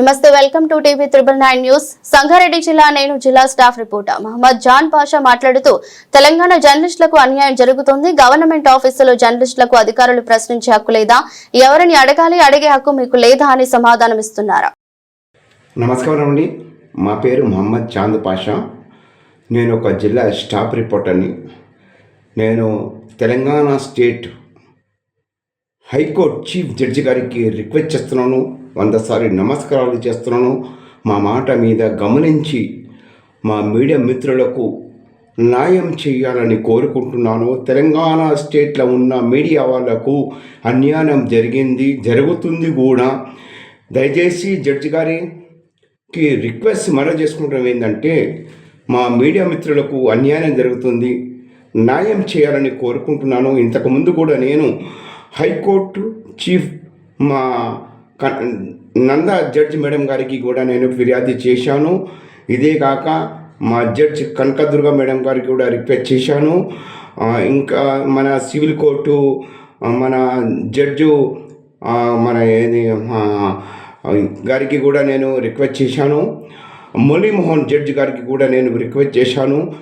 నమస్తే welcome to TV triple nine news. Sangareddy జిల్లా నేను జిల్లా స్టాఫ్ రిపోర్టర్ మహమ్మద్ జాన్ పాషా మాట్లాడుతూ తెలంగాణ జర్నలిస్టులకు అన్యాయం జరుగుతుంది. గవర్నమెంట్ ఆఫీసులో జర్నలిస్టులకు అధికారులు ప్రశ్నించే హక్కు లేదా? ఎవరిని అడగాలి అడిగే హక్కు మీకు లేదా అని సమాధానం ఇస్తున్నారు. నమస్కారం అండి. మా పేరు మహమ్మద్ చాంద్ పాషా. నేను ఒక జిల్లా స్టాఫ్ రిపోర్టర్ని. నేను Telangana state high court chief judge గారికి రిక్వెస్ట్ చేస్తున్నాను. వందసారి నమస్కారాలు చేస్తున్నాను. మా మాట మీద గమనించి మా మీడియా మిత్రులకు న్యాయం చేయాలని కోరుకుంటున్నాను. తెలంగాణ స్టేట్లో ఉన్న మీడియా వాళ్ళకు అన్యాయం జరిగింది జరుగుతుంది కూడా. దయచేసి జడ్జి గారికి రిక్వెస్ట్ మరో చేసుకుంటాం ఏంటంటే మా మీడియా మిత్రులకు అన్యాయం జరుగుతుంది న్యాయం చేయాలని కోరుకుంటున్నాను. ఇంతకుముందు కూడా నేను హైకోర్టు చీఫ్ మా నంద జడ్జి మేడం గారికి కూడా నేను ఫిర్యాదు చేశాను. ఇదే కాక మా జడ్జి కనకదుర్గ మేడం గారికి కూడా రిక్వెస్ట్ చేశాను. ఇంకా మన సివిల్ కోర్టు మన జడ్జు మన ఏది గారికి కూడా నేను రిక్వెస్ట్ చేశాను. మురళీమోహన్ జడ్జి గారికి కూడా నేను రిక్వెస్ట్ చేశాను.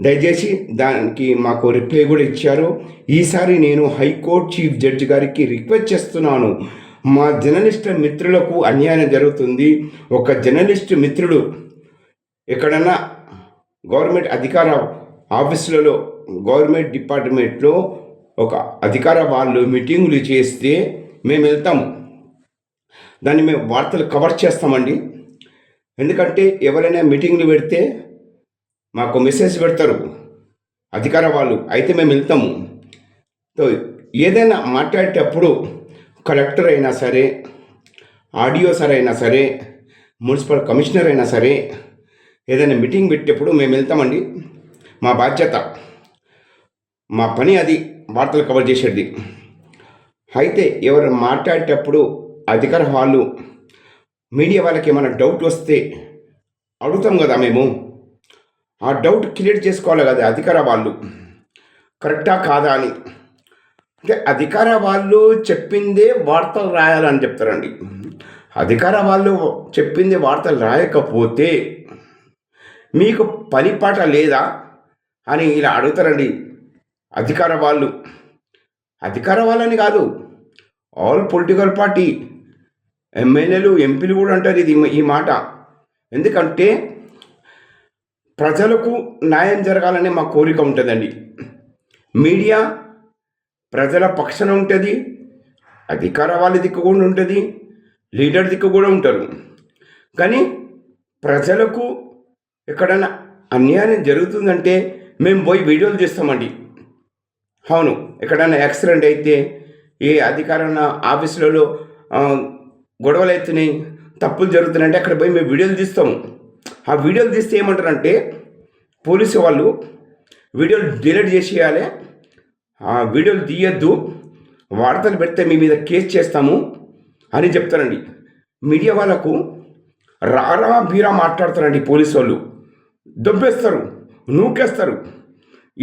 దయచేసి దానికి మాకు రిప్లై కూడా ఇచ్చారు. ఈసారి నేను హైకోర్టు చీఫ్ జడ్జి గారికి రిక్వెస్ట్ చేస్తున్నాను. మా జర్నలిస్ట్ మిత్రులకు అన్యాయం జరుగుతుంది. ఒక జర్నలిస్ట్ మిత్రుడు ఎక్కడన్నా గవర్నమెంట్ అధికార ఆఫీసులలో గవర్నమెంట్ డిపార్ట్మెంట్లో ఒక అధికార వాళ్ళు మీటింగులు చేస్తే మేము వెళ్తాము. దాన్ని మేము వార్తలు కవర్ చేస్తామండి. ఎందుకంటే ఎవరైనా మీటింగ్లు పెడితే మాకు మెసేజ్ పెడతారు. అధికార వాళ్ళు అయితే మేము వెళ్తాము. సో ఏదైనా మాట్లాడేటప్పుడు కలెక్టర్ అయినా సరే ఆడియో సార్ అయినా సరే మున్సిపల్ కమిషనర్ అయినా సరే ఏదైనా మీటింగ్ పెట్టేప్పుడు మేము వెళ్తామండి. మా బాధ్యత మా పని అది వార్తలు కవర్ చేసేది. అయితే ఎవరు మాట్లాడేటప్పుడు అధికార వాళ్ళు మీడియా వాళ్ళకి ఏమైనా డౌట్ వస్తే అడుగుతాం కదా మేము. ఆ డౌట్ క్లియర్ చేసుకోవాలి కదా అధికార వాళ్ళు. కరెక్టా కాదా అని. అంటే అధికార వాళ్ళు చెప్పిందే వార్తలు రాయాలని చెప్తారండి. అధికార వాళ్ళు చెప్పింది వార్తలు రాయకపోతే మీకు పని పాట లేదా అని ఇలా అడుగుతారండి. అధికార వాళ్ళు. అధికార వాళ్ళని కాదు ఆల్ పొలిటికల్ పార్టీ ఎమ్మెల్యేలు ఎంపీలు కూడా అంటారు ఇది ఈ మాట. ఎందుకంటే ప్రజలకు న్యాయం జరగాలనే మా కోరిక ఉంటుందండి. మీడియా ప్రజల పక్షన ఉంటుంది అధికార వాళ్ళ దిక్కు కూడా ఉంటుంది లీడర్ దిక్కు కూడా ఉంటారు. కానీ ప్రజలకు ఎక్కడైనా అన్యాయం జరుగుతుందంటే మేము పోయి వీడియోలు తీస్తామండి అవును ఎక్కడైనా యాక్సిడెంట్ అయితే ఏ అధికార ఆఫీసులలో గొడవలు అవుతున్నాయి తప్పులు జరుగుతున్నాయంటే అక్కడ పోయి మేము వీడియోలు తీస్తాము. ఆ వీడియోలు తీస్తే ఏమంటారంటే పోలీసు వాళ్ళు వీడియోలు డిలీట్ చేసేయాలి వీడియోలు తీయద్దు. వార్తలు పెడితే మీ మీద కేసు చేస్తాము అని చెప్తారండి మీడియా వాళ్ళకు రారా బీరా మాట్లాడతారండి పోలీసు వాళ్ళు దొబ్బేస్తారు నూకేస్తారు.